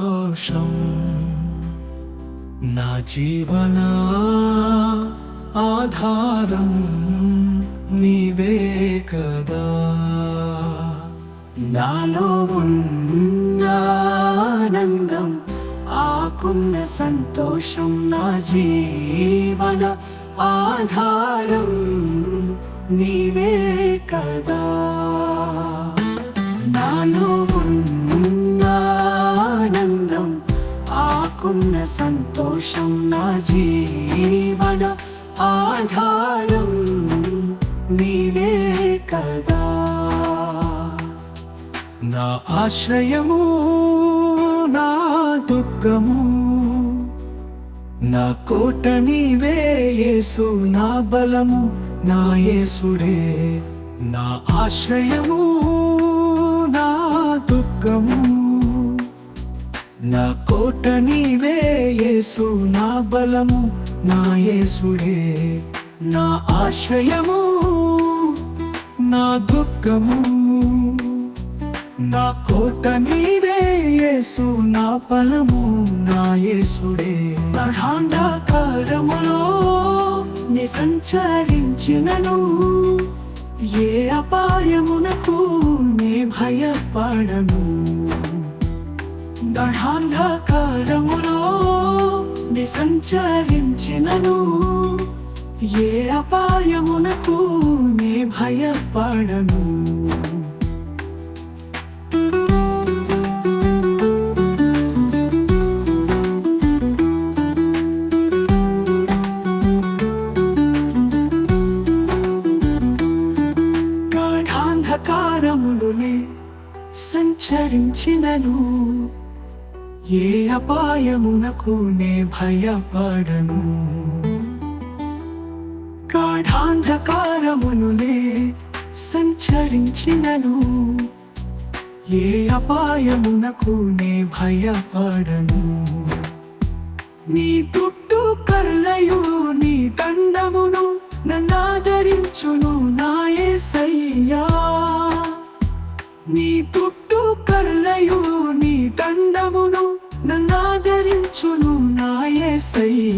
సంతోషం నా జీవన ఆధారం నీవే కదా. నాలో ఉన్న ఆనందం ఆకున్న సంతోషం నా జీవన ఆధారం నీవే కదా. నాలో ఆనందం ఆకున్న సంతోషం నా జీవన ఆధారం నీవే కదా. నా ఆశ్రయము నా దుఃఖము నా కోట నీవే యేసు నా బలము నా యేసుడే. నా ఆశ్రయము నా దుఃఖము నా కోట నీవే యేసు నా బలము నా యేసుడే. నా ఆశ్రయము నా దుఃఖము నా కోట నీవే యేసు నా బలము నా యేసుడే. అర్హాంధకారములో ని సంచరించినను ఏ అపాయమునకు నే భయపడను. గాఢాంధకారములో ని సంచరించినను ఏ అపాయమునకు నే భయపడను. గాఢాంధకారములునే సంచరించినను. ఏ అపాయమునకు నే భయపడను? గాఢాంధకారమునులే సంచరించినను. ఏ అపాయమునకు నే భయపడను? నీ తుట్టు కర్లయు నీ దండమును నన్నాదరించును నా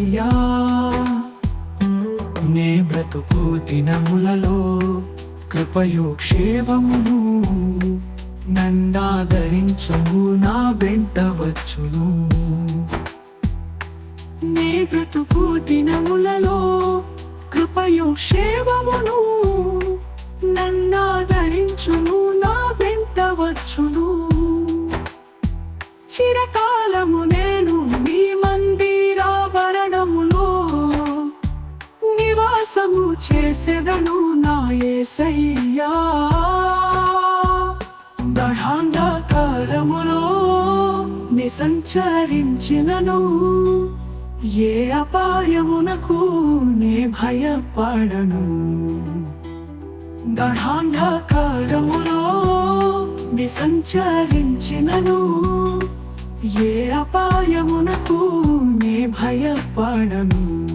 అయ్యా నే బ్రతుకు దినములలో కృపయు క్షేమమును నా వెంట వచ్చును. నే బ్రతుకు దినములలో కృపయు క్షేమమును సంచరించినను. ఏ అపాయమునకు నే భయపడను. గాఢాంధకారములో ని సంచరించినను. ఏ అపాయమునకు నే భయపడను.